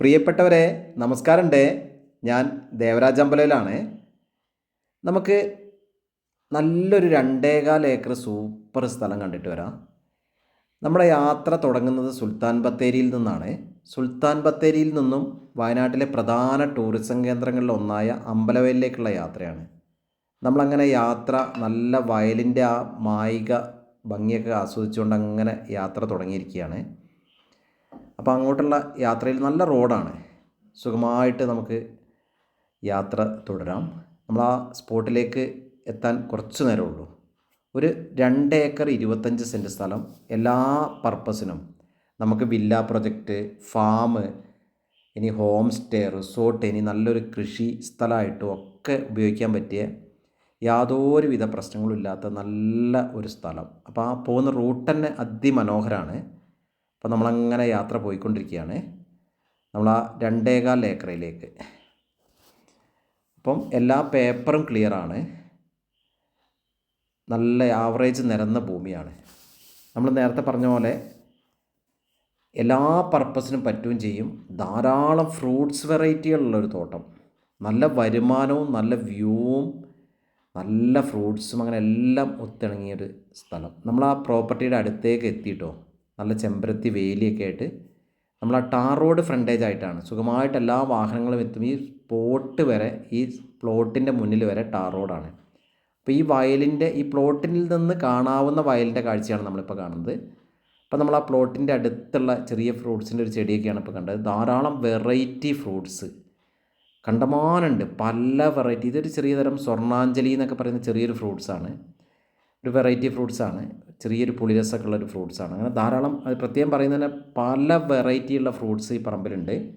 പ്രിയപ്പെട്ടവരെ നമസ്കാരമുണ്ട്. ഞാൻ ദേവരാജ് അമ്പലയിലാണ് നമുക്ക് നല്ലൊരു രണ്ടേകാൽ ഏക്കർ സൂപ്പർ സ്ഥലം കണ്ടിട്ട് വരാം. നമ്മുടെ യാത്ര തുടങ്ങുന്നത് സുൽത്താൻ ബത്തേരിയിൽ നിന്നാണ്. സുൽത്താൻ ബത്തേരിയിൽ നിന്നും വയനാട്ടിലെ പ്രധാന ടൂറിസം കേന്ദ്രങ്ങളിൽ ഒന്നായ അമ്പലവയലിലേക്കുള്ള യാത്രയാണ്. നമ്മളങ്ങനെ യാത്ര നല്ല വയലിന്റെ ആ മായിക ഭംഗിയൊക്കെ ആസ്വദിച്ചുകൊണ്ട് അങ്ങനെ യാത്ര തുടങ്ങിയിരിക്കുകയാണ്. അപ്പോൾ അങ്ങോട്ടുള്ള യാത്രയിൽ നല്ല റോഡാണ്. സുഖമായിട്ട് നമുക്ക് യാത്ര തുടരാം. നമ്മൾ ആ സ്പോട്ടിലേക്ക് എത്താൻ കുറച്ച് നേരമുള്ളൂ. ഒരു രണ്ട് ഏക്കർ ഇരുപത്തഞ്ച് സെന്റ് സ്ഥലം എല്ലാ പർപ്പസിനും. നമുക്ക് വില്ല പ്രൊജക്റ്റ് ഫാം ഇനി ഹോം സ്റ്റേ റിസോർട്ട് ഇനി നല്ലൊരു കൃഷി സ്ഥലമായിട്ടും ഒക്കെ ഉപയോഗിക്കാൻ പറ്റിയ യാതൊരുവിധ പ്രശ്നങ്ങളും ഇല്ലാത്ത നല്ല ഒരു സ്ഥലം. അപ്പോൾ ആ പോകുന്ന റൂട്ട് തന്നെ അതിമനോഹരമാണ് അപ്പോൾ നമ്മളങ്ങനെ യാത്ര പോയിക്കൊണ്ടിരിക്കുകയാണ്. നമ്മൾ ആ രണ്ടേകാൽ ഏക്കറയിലേക്ക് അപ്പം എല്ലാ പേപ്പറും ക്ലിയറാണ്. നല്ല ആവറേജ് നിരന്ന ഭൂമിയാണ്. നമ്മൾ നേരത്തെ പറഞ്ഞ പോലെ എല്ലാ പർപ്പസിനും പറ്റുകയും ചെയ്യും. ധാരാളം ഫ്രൂട്ട്സ് വെറൈറ്റികളുള്ളൊരു തോട്ടം. നല്ല വരുമാനവും നല്ല വ്യൂവും നല്ല ഫ്രൂട്ട്സും അങ്ങനെ എല്ലാം ഒത്തിണങ്ങിയൊരു സ്ഥലം. നമ്മൾ ആ പ്രോപ്പർട്ടിയുടെ അടുത്തേക്ക് എത്തിയിട്ടോ? നല്ല ചെമ്പരത്തി വേലിയൊക്കെ ആയിട്ട് നമ്മൾ ആ ടാർ റോഡ് ഫ്രണ്ടേജ് ആയിട്ടാണ്. സുഖമായിട്ട് എല്ലാ വാഹനങ്ങളും എത്തും. ഈ സ്പോട്ട് വരെ ഈ പ്ലോട്ടിന്റെ മുന്നിൽ വരെ ടാർ റോഡാണ്. അപ്പോൾ ഈ വയലിന്റെ ഈ പ്ലോട്ടിൽ നിന്ന് കാണാവുന്ന വയലിന്റെ കാഴ്ചയാണ് നമ്മളിപ്പോൾ കാണുന്നത്. അപ്പോൾ നമ്മൾ ആ പ്ലോട്ടിന്റെ അടുത്തുള്ള ചെറിയ ഫ്രൂട്ട്സിന്റെ ഒരു ചെടിയൊക്കെയാണ് ഇപ്പോൾ കണ്ടത്. ധാരാളം വെറൈറ്റി ഫ്രൂട്ട്സ്. കണ്ടമാനുണ്ട് പല വെറൈറ്റി. ഇതൊരു ചെറിയ തരം സ്വർണാഞ്ജലി എന്നൊക്കെ പറയുന്ന ചെറിയൊരു ഫ്രൂട്ട്സാണ്. ഒരു വെറൈറ്റി ഫ്രൂട്ട്സാണ്. ചെറിയൊരു പുളിരസമൊക്കെ ഉള്ളൊരു ഫ്രൂട്ട്സാണ് അങ്ങനെ ധാരാളം അത് പ്രത്യേകം പറയുന്നതിന് പല വെറൈറ്റിയുള്ള ഫ്രൂട്ട്സ് ഈ പറമ്പിലുണ്ട്.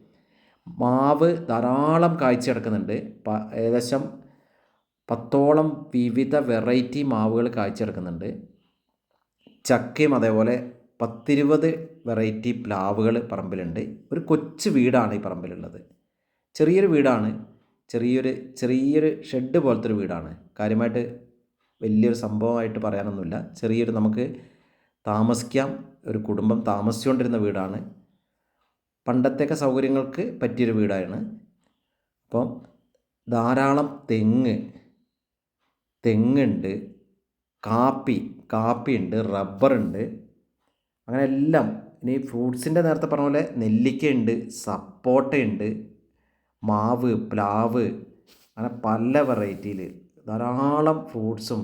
മാവ് ധാരാളം കാഴ്ച കിടക്കുന്നുണ്ട് ഏകദേശം പത്തോളം വിവിധ വെറൈറ്റി മാവുകൾ കാഴ്ച ചക്കയും അതേപോലെ പത്തിരുപത് വെറൈറ്റി പ്ലാവുകൾ പറമ്പിലുണ്ട്. ഒരു കൊച്ചു വീടാണ് ഈ പറമ്പിലുള്ളത്. ചെറിയൊരു വീടാണ്. ചെറിയൊരു ചെറിയൊരു ഷെഡ് പോലത്തെ ഒരു വീടാണ്. കാര്യമായിട്ട് വലിയൊരു സംഭവമായിട്ട് പറയാനൊന്നുമില്ല. ചെറിയൊരു നമുക്ക് താമസിക്കാം. ഒരു കുടുംബം താമസിച്ചുകൊണ്ടിരുന്ന വീടാണ്. പണ്ടത്തെയൊക്കെ സൗകര്യങ്ങൾക്ക് പറ്റിയൊരു വീടാണ്. അപ്പം ധാരാളം തെങ്ങ് തെങ്ങുണ്ട് കാപ്പി കാപ്പിയുണ്ട് റബ്ബറുണ്ട്. അങ്ങനെ എല്ലാം. ഇനി ഫ്രൂട്ട്സിന്റെ നേരത്തെ പറഞ്ഞ പോലെ നെല്ലിക്കയുണ്ട് സപ്പോട്ടയുണ്ട് മാവ് പ്ലാവ് അങ്ങനെ പല വെറൈറ്റിയിൽ ധാരാളം ഫ്രൂട്ട്സും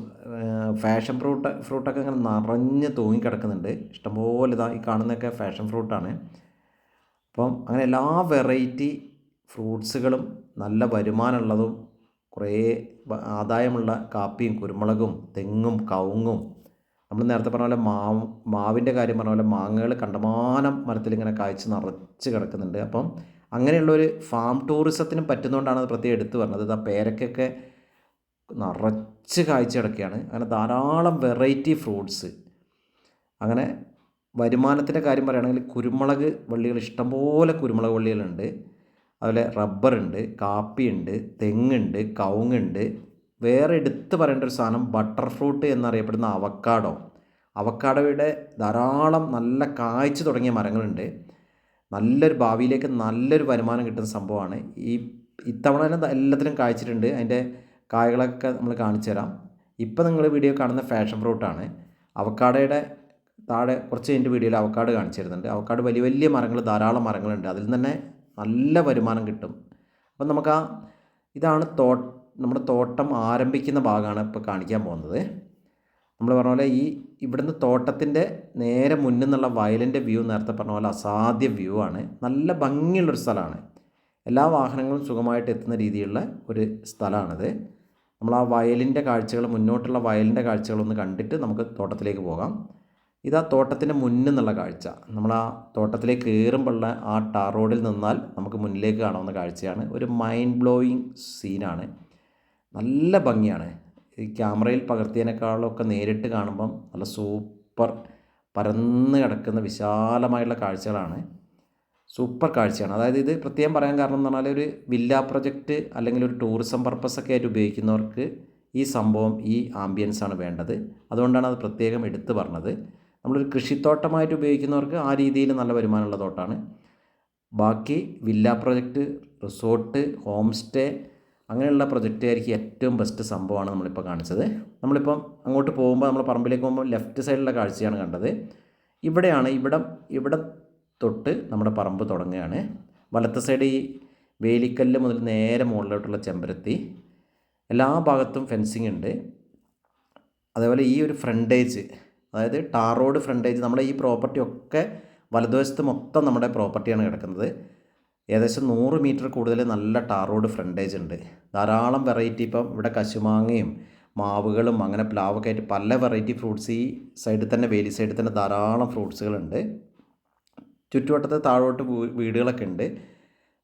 ഫാഷൻ ഫ്രൂട്ട് ഫ്രൂട്ടൊക്കെ ഇങ്ങനെ നിറഞ്ഞ് തൂങ്ങിക്കിടക്കുന്നുണ്ട്. ഇഷ്ടംപോലെ ഇതാ ഈ കാണുന്നതൊക്കെ ഫാഷൻ ഫ്രൂട്ടാണ്. അപ്പം അങ്ങനെ എല്ലാ വെറൈറ്റി ഫ്രൂട്ട്സുകളും നല്ല വരുമാനമുള്ളതും കുറേ ആദായമുള്ള കാപ്പിയും കുരുമുളകും തെങ്ങും കവുങ്ങും നമ്മൾ നേരത്തെ പറഞ്ഞ പോലെ മാവ് മാവിന്റെ കാര്യം പറഞ്ഞ പോലെ മാങ്ങകൾ കണ്ടമാനം മരത്തിൽ ഇങ്ങനെ കായ്ച്ച് നിറച്ച് കിടക്കുന്നുണ്ട്. അപ്പം അങ്ങനെയുള്ളൊരു ഫാം ടൂറിസത്തിനും പറ്റുന്നതുകൊണ്ടാണ് അത് പ്രത്യേകം എടുത്തു പറഞ്ഞത്. ആ പേരക്കൊക്കെ നിറച്ച് കാഴ്ച കിടക്കുകയാണ് അങ്ങനെ ധാരാളം വെറൈറ്റി ഫ്രൂട്ട്സ് അങ്ങനെ വരുമാനത്തിന്റെ കാര്യം പറയുകയാണെങ്കിൽ കുരുമുളക് വള്ളികൾ ഇഷ്ടംപോലെ കുരുമുളക് വള്ളികളുണ്ട്. അതുപോലെ റബ്ബറുണ്ട് കാപ്പിയുണ്ട് തെങ്ങുണ്ട് കവുങ്ങുണ്ട്. വേറെ എടുത്ത് പറയേണ്ട ഒരു സാധനം ബട്ടർ ഫ്രൂട്ട് എന്നറിയപ്പെടുന്ന അവക്കാഡോ അവക്കാഡോയുടെ ധാരാളം നല്ല കായ്ച്ചു തുടങ്ങിയ മരങ്ങളുണ്ട്. നല്ലൊരു ഭാവിയിലേക്ക് നല്ലൊരു വരുമാനം കിട്ടുന്ന സംഭവമാണ്. ഈ ഇത്തവണ എല്ലാത്തിനും കായ്ച്ചിട്ടുണ്ട്. അതിന്റെ കായകളൊക്കെ നമ്മൾ കാണിച്ചു തരാം. ഇപ്പം നിങ്ങൾ വീഡിയോ കാണുന്ന ഫാഷൻ ഫ്രൂട്ടാണ് അവക്കാടയുടെ താഴെ കുറച്ച് കഴിഞ്ഞിട്ട് വീഡിയോയിൽ അവക്കാട് കാണിച്ചു തരുന്നുണ്ട്. അവക്കാട് വലിയ വലിയ മരങ്ങൾ ധാരാളം മരങ്ങളുണ്ട്. അതിൽ തന്നെ നല്ല വരുമാനം കിട്ടും. അപ്പം നമുക്ക് ആ ഇതാണ് തോ നമ്മുടെ തോട്ടം ആരംഭിക്കുന്ന ഭാഗമാണ് ഇപ്പോൾ കാണിക്കാൻ പോകുന്നത്. നമ്മൾ പറഞ്ഞ പോലെ ഈ ഇവിടുന്ന് തോട്ടത്തിന്റെ നേരെ മുന്നിൽ നിന്നുള്ള വയലിന്റെ വ്യൂ നേരത്തെ പറഞ്ഞ പോലെ അസാധ്യ വ്യൂ ആണ്. നല്ല ഭംഗിയുള്ളൊരു സ്ഥലമാണ്. എല്ലാ വാഹനങ്ങളും സുഖമായിട്ട് എത്തുന്ന രീതിയിലുള്ള ഒരു സ്ഥലമാണിത്. നമ്മൾ ആ വയലിന്റെ കാഴ്ചകൾ മുന്നോട്ടുള്ള വയലിന്റെ കാഴ്ചകളൊന്ന് കണ്ടിട്ട് നമുക്ക് തോട്ടത്തിലേക്ക് പോകാം. ഇതാ തോട്ടത്തിന്റെ മുന്നിൽ നിന്നുള്ള കാഴ്ച. നമ്മൾ ആ തോട്ടത്തിലേക്ക് കയറുമ്പോഴുള്ള ആ ടാർ റോഡിൽ നിന്നാൽ നമുക്ക് മുന്നിലേക്ക് കാണാവുന്ന കാഴ്ചയാണ്. ഒരു മൈൻഡ് ബ്ലോയിങ് സീനാണ് നല്ല ഭംഗിയാണ്. ഈ ക്യാമറയിൽ പകർത്തിയതിനേക്കാളൊക്കെ നേരിട്ട് കാണുമ്പം നല്ല സൂപ്പർ പരന്ന് കിടക്കുന്ന വിശാലമായുള്ള കാഴ്ചകളാണ്. സൂപ്പർ കാഴ്ചയാണ്. അതായത് ഇത് പ്രത്യേകം പറയാൻ കാരണം എന്ന് പറഞ്ഞാൽ ഒരു വില്ല പ്രൊജക്റ്റ് അല്ലെങ്കിൽ ഒരു ടൂറിസം പർപ്പസ് ഒക്കെ ആയിട്ട് ഉപയോഗിക്കുന്നവർക്ക് ഈ സംഭവം ഈ ആംബിയൻസ് ആണ് വേണ്ടത്. അതുകൊണ്ടാണ് അത് പ്രത്യേകം എടുത്തു പറഞ്ഞത്. നമ്മളൊരു കൃഷിത്തോട്ടമായിട്ട് ഉപയോഗിക്കുന്നവർക്ക് ആ രീതിയിൽ നല്ല വരുമാനമുള്ള തോട്ടാണ്. ബാക്കി villa project resort home stay അങ്ങനെയുള്ള പ്രൊജക്റ്റ് ആയിരിക്കും ഏറ്റവും ബെസ്റ്റ് സംഭവമാണ് നമ്മളിപ്പോൾ കാണിച്ചത്. നമ്മളിപ്പം അങ്ങോട്ട് പോകുമ്പോൾ നമ്മൾ പറമ്പിലേക്ക് പോകുമ്പോൾ ലെഫ്റ്റ് സൈഡിലുള്ള കാഴ്ചയാണ് കണ്ടത്. ഇവിടെയാണ് ഇവിടം ഇവിടെ തൊട്ട് നമ്മുടെ പറമ്പ് തുടങ്ങുകയാണ്. വലത്തെ സൈഡ് ഈ വേലിക്കല്ല് മുതൽ നേരെ മുകളിലോട്ടുള്ള ചെമ്പരത്തി. എല്ലാ ഭാഗത്തും ഫെൻസിങ് ഉണ്ട്. അതേപോലെ ഈ ഒരു ഫ്രണ്ടേജ് അതായത് ടാർ റോഡ് ഫ്രണ്ടേജ് നമ്മുടെ ഈ പ്രോപ്പർട്ടി ഒക്കെ വലതുവശത്ത് മൊത്തം നമ്മുടെ പ്രോപ്പർട്ടിയാണ് കിടക്കുന്നത്. ഏകദേശം നൂറ് മീറ്റർ കൂടുതൽ നല്ല ടാർ റോഡ് ഫ്രണ്ടേജ് ഉണ്ട്. ധാരാളം വെറൈറ്റി ഇപ്പം ഇവിടെ കശുമാങ്ങയും മാവുകളും അങ്ങനെ പ്ലാവൊക്കെ ആയിട്ട് പല വെറൈറ്റി ഫ്രൂട്ട്സ് ഈ സൈഡിൽ തന്നെ വേലി സൈഡിൽ തന്നെ ധാരാളം ഫ്രൂട്ട്സുകളുണ്ട് ചുറ്റുവട്ടത്ത് താഴോട്ട് വീടുകളൊക്കെ ഉണ്ട്.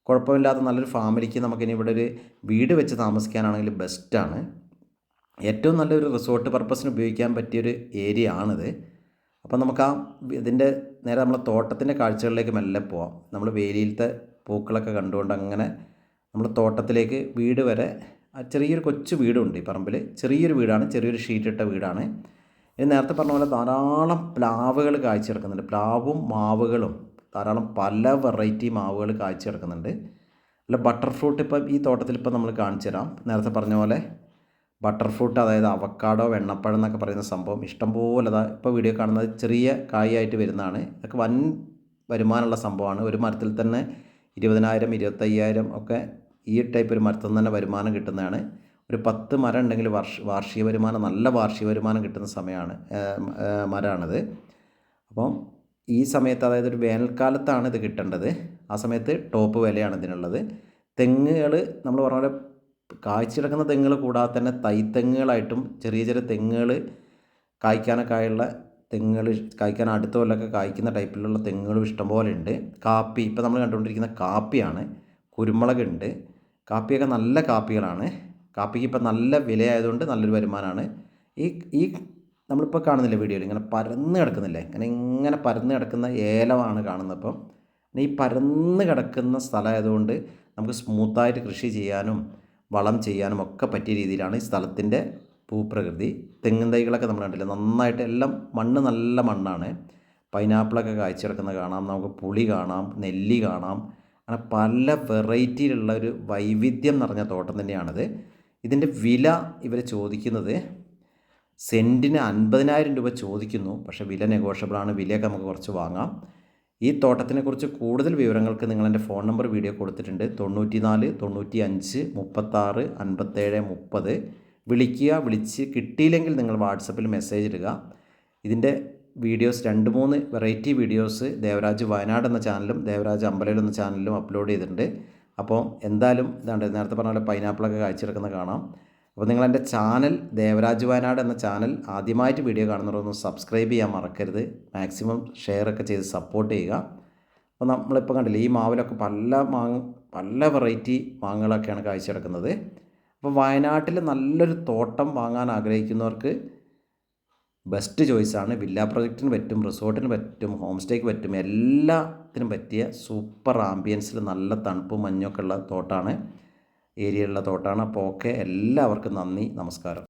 കുഴപ്പമില്ലാത്ത നല്ലൊരു ഫാമിലിക്ക് നമുക്കിനി ഇവിടെ ഒരു വീട് വെച്ച് താമസിക്കാനാണെങ്കിൽ ബെസ്റ്റാണ്. ഏറ്റവും നല്ലൊരു റിസോർട്ട് പർപ്പസിന് ഉപയോഗിക്കാൻ പറ്റിയൊരു ഏരിയ ആണിത് അപ്പോൾ നമുക്ക് ആ ഇതിന്റെ നേരെ നമ്മൾ തോട്ടത്തിന്റെ കാഴ്ചകളിലേക്ക് മെല്ലെ പോവാം. നമ്മൾ വേലിയിലത്തെ പൂക്കളൊക്കെ കണ്ടുകൊണ്ട് അങ്ങനെ നമ്മൾ തോട്ടത്തിലേക്ക് വീട് വരെ ചെറിയൊരു കൊച്ചു വീടുണ്ട് ഈ പറമ്പിൽ ചെറിയൊരു വീടാണ് ചെറിയൊരു ഷീറ്റിട്ട വീടാണ്. ഇത് നേരത്തെ പറഞ്ഞ പോലെ ധാരാളം പ്ലാവുകൾ കാഴ്ച കിടക്കുന്നുണ്ട് പ്ലാവും മാവുകളും ധാരാളം പല വെറൈറ്റി മാവുകൾ കാഴ്ച കിടക്കുന്നുണ്ട് അല്ല ബട്ടർ ഫ്രൂട്ട് ഇപ്പം ഈ തോട്ടത്തിൽ ഇപ്പം നമ്മൾ കാണിച്ചു തരാം. നേരത്തെ പറഞ്ഞ പോലെ ബട്ടർ ഫ്രൂട്ട് അതായത് അവക്കാടോ വെണ്ണപ്പഴം എന്നൊക്കെ പറയുന്ന സംഭവം ഇഷ്ടംപോലെ അതാ ഇപ്പോൾ വീഡിയോ കാണുന്നത് ചെറിയ കായായിട്ട് വരുന്നതാണ്. ഇതൊക്കെ വൻ വരുമാനമുള്ള സംഭവമാണ്. ഒരു മരത്തിൽ തന്നെ ഇരുപതിനായിരം ഇരുപത്തയ്യായിരം ഒക്കെ ഈ ടൈപ്പ് ഒരു മരത്തിൽ നിന്ന് തന്നെ വരുമാനം കിട്ടുന്നതാണ്. ഒരു പത്ത് മരം ഉണ്ടെങ്കിൽ വർഷ വാർഷിക വരുമാനം നല്ല വാർഷിക വരുമാനം കിട്ടുന്ന സമയമാണ് മരമാണിത്. അപ്പം ഈ സമയത്ത് അതായത് ഒരു വേനൽക്കാലത്താണ് ഇത് കിട്ടേണ്ടത്. ആ സമയത്ത് ടോപ്പ് വിലയാണ് ഇതിനുള്ളത്. തെങ്ങുകൾ നമ്മൾ പറഞ്ഞ പോലെ കായ്ച്ചിടക്കുന്ന തെങ്ങുകൾ കൂടാതെ തന്നെ തൈത്തെങ്ങുകളായിട്ടും ചെറിയ ചെറിയ തെങ്ങുകൾ കായ്ക്കാനൊക്കെ ആയുള്ള തെങ്ങുകൾ കായ്ക്കാൻ അടുത്ത കൊല്ലമൊക്കെ കായ്ക്കുന്ന ടൈപ്പിലുള്ള തെങ്ങുകളും ഇഷ്ടംപോലെ ഉണ്ട്. കാപ്പി ഇപ്പോൾ നമ്മൾ കണ്ടുകൊണ്ടിരിക്കുന്ന കാപ്പിയാണ്. കുരുമുളകുണ്ട്. കാപ്പിയൊക്കെ നല്ല കാപ്പികളാണ്. കാപ്പിക്ക് ഇപ്പോൾ നല്ല വിലയായതുകൊണ്ട് നല്ലൊരു വരുമാനമാണ്. ഈ ഈ നമ്മളിപ്പോൾ കാണുന്നില്ല വീഡിയോയിൽ ഇങ്ങനെ പരന്ന് കിടക്കുന്നില്ലേ? ഇങ്ങനെ ഇങ്ങനെ പരന്ന് കിടക്കുന്ന ഏലമാണ് കാണുന്നത് അപ്പം ഈ പരന്ന് കിടക്കുന്ന സ്ഥലമായതുകൊണ്ട് നമുക്ക് സ്മൂത്തായിട്ട് കൃഷി ചെയ്യാനും വളം ചെയ്യാനും ഒക്കെ പറ്റിയ രീതിയിലാണ് ഈ സ്ഥലത്തിന്റെ ഭൂപ്രകൃതി. തെങ്ങിൻ തൈകളൊക്കെ നമ്മൾ കണ്ടില്ല? നന്നായിട്ട് എല്ലാം മണ്ണ് നല്ല മണ്ണാണ്. പൈനാപ്പിളൊക്കെ കായ്ച്ചു കിടക്കുന്നത് കാണാം. നമുക്ക് പുളി കാണാം നെല്ലി കാണാം. അങ്ങനെ പല വെറൈറ്റിയിലുള്ള ഒരു വൈവിധ്യം നിറഞ്ഞ തോട്ടം തന്നെയാണിത്. ഇതിന്റെ വില ഇവർ ചോദിക്കുന്നത് സെന്റിന് അൻപതിനായിരം രൂപ ചോദിക്കുന്നു. പക്ഷേ വില നെഗോഷ്യബിളാണ് വിലയൊക്കെ നമുക്ക് കുറച്ച് വാങ്ങാം. ഈ തോട്ടത്തിനെക്കുറിച്ച് കൂടുതൽ വിവരങ്ങൾക്ക് നിങ്ങൾ എന്റെ ഫോൺ നമ്പർ വീഡിയോ കൊടുത്തിട്ടുണ്ട്. തൊണ്ണൂറ്റി നാല് തൊണ്ണൂറ്റി അഞ്ച് മുപ്പത്താറ് അൻപത്തേഴ് മുപ്പത്. വിളിക്കുക വിളിച്ച് കിട്ടിയില്ലെങ്കിൽ നിങ്ങൾ വാട്സപ്പിൽ മെസ്സേജ് ഇടുക. ഇതിന്റെ വീഡിയോസ് രണ്ട് മൂന്ന് വെറൈറ്റി വീഡിയോസ് ദേവരാജ് വയനാട് എന്ന ചാനലും ദേവരാജ് അമ്പലയിൽ എന്ന ചാനലിലും അപ്ലോഡ് ചെയ്തിട്ടുണ്ട്. അപ്പോൾ എന്തായാലും ഇതാണ്ട് നേരത്തെ പറഞ്ഞ പോലെ പൈനാപ്പിളൊക്കെ കാഴ്ചയെടുക്കുന്നത് കാണാം. അപ്പോൾ നിങ്ങൾ എന്റെ ചാനൽ ദേവരാജ് വയനാട് എന്ന ചാനൽ ആദ്യമായിട്ട് വീഡിയോ കാണുന്നവരൊന്നും സബ്സ്ക്രൈബ് ചെയ്യാൻ മറക്കരുത്. മാക്സിമം ഷെയർ ഒക്കെ ചെയ്ത് സപ്പോർട്ട് ചെയ്യുക. അപ്പോൾ നമ്മളിപ്പോൾ കണ്ടില്ലേ ഈ മാവിലൊക്കെ പല മാങ്ങ പല വെറൈറ്റി മാങ്ങകളൊക്കെയാണ് കാഴ്ചയെടുക്കുന്നത് അപ്പോൾ വയനാട്ടിൽ നല്ലൊരു തോട്ടം വാങ്ങാൻ ആഗ്രഹിക്കുന്നവർക്ക് ബെസ്റ്റ് ചോയ്സാണ് വില്ല പ്രൊജക്റ്റിന് പറ്റും റിസോർട്ടിന് പറ്റും ഹോം സ്റ്റേക്ക് പറ്റും എല്ലാത്തിനും പറ്റിയ സൂപ്പർ ആംബിയൻസിൽ നല്ല തണുപ്പും മഞ്ഞൊക്കെ ഉള്ള തോട്ടാണ് ഏരിയയിലുള്ള തോട്ടാണ്. അപ്പോൾ ഓക്കെ എല്ലാവർക്കും നന്ദി നമസ്കാരം.